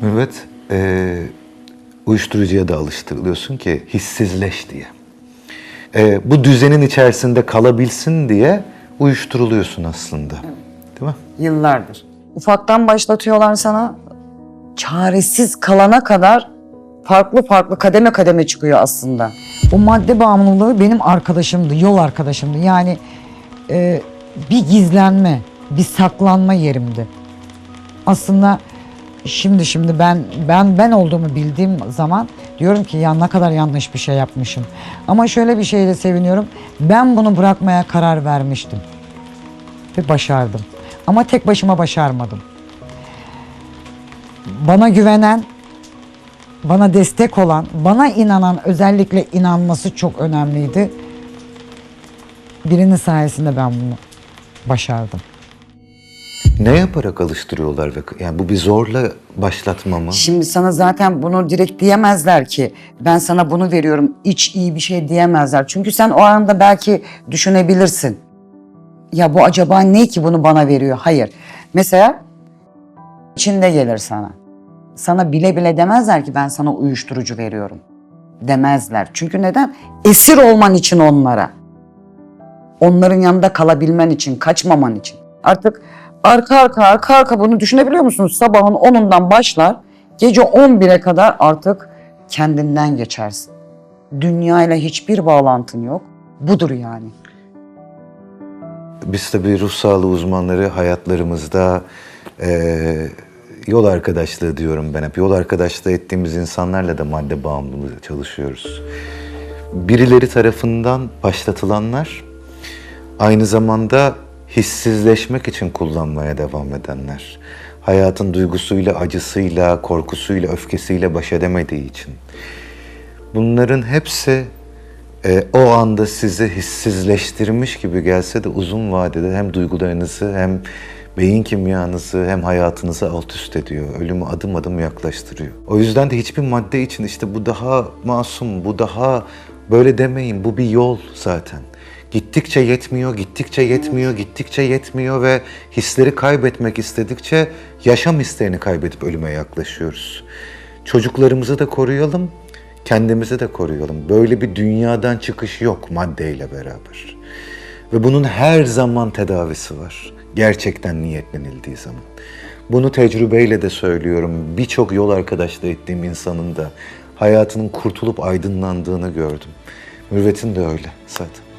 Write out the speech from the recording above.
Mürvet, e, uyuşturucuya da alıştırılıyorsun ki hissizleş diye. E, bu düzenin içerisinde kalabilsin diye uyuşturuluyorsun aslında. Değil mi? Yıllardır. Ufaktan başlatıyorlar sana. Çaresiz kalana kadar farklı farklı kademe kademe çıkıyor aslında. O madde bağımlılığı benim arkadaşımdı, yol arkadaşımdı. Yani e, bir gizlenme, bir saklanma yerimdi. Aslında şimdi şimdi ben ben ben olduğumu bildiğim zaman diyorum ki ya ne kadar yanlış bir şey yapmışım. Ama şöyle bir şeyle seviniyorum. Ben bunu bırakmaya karar vermiştim. Ve başardım. Ama tek başıma başarmadım. Bana güvenen, bana destek olan, bana inanan, özellikle inanması çok önemliydi. Birinin sayesinde ben bunu başardım. Ne yaparak alıştırıyorlar ve yani bu bir zorla başlatma mı? Şimdi sana zaten bunu direkt diyemezler ki ben sana bunu veriyorum iç iyi bir şey diyemezler. Çünkü sen o anda belki düşünebilirsin. Ya bu acaba ne ki bunu bana veriyor? Hayır. Mesela içinde gelir sana. Sana bile bile demezler ki ben sana uyuşturucu veriyorum. Demezler. Çünkü neden? Esir olman için onlara. Onların yanında kalabilmen için, kaçmaman için. Artık arka arka arka arka bunu düşünebiliyor musunuz? Sabahın 10'undan başlar, gece 11'e kadar artık kendinden geçersin. Dünyayla hiçbir bağlantın yok. Budur yani. Biz tabii ruh sağlığı uzmanları hayatlarımızda eee, yol arkadaşlığı diyorum ben hep. Yol arkadaşlığı ettiğimiz insanlarla da madde bağımlılığı çalışıyoruz. Birileri tarafından başlatılanlar aynı zamanda hissizleşmek için kullanmaya devam edenler. Hayatın duygusuyla, acısıyla, korkusuyla, öfkesiyle baş edemediği için. Bunların hepsi e, o anda sizi hissizleştirmiş gibi gelse de uzun vadede hem duygularınızı hem beyin kimyanızı hem hayatınızı alt üst ediyor. Ölümü adım adım yaklaştırıyor. O yüzden de hiçbir madde için işte bu daha masum, bu daha böyle demeyin, bu bir yol zaten. Gittikçe yetmiyor, gittikçe yetmiyor, gittikçe yetmiyor ve hisleri kaybetmek istedikçe yaşam isteğini kaybedip ölüme yaklaşıyoruz. Çocuklarımızı da koruyalım, kendimizi de koruyalım. Böyle bir dünyadan çıkış yok maddeyle beraber. Ve bunun her zaman tedavisi var. Gerçekten niyetlenildiği zaman. Bunu tecrübeyle de söylüyorum. Birçok yol arkadaşlığı ettiğim insanın da hayatının kurtulup aydınlandığını gördüm. Mürvet'in de öyle zaten.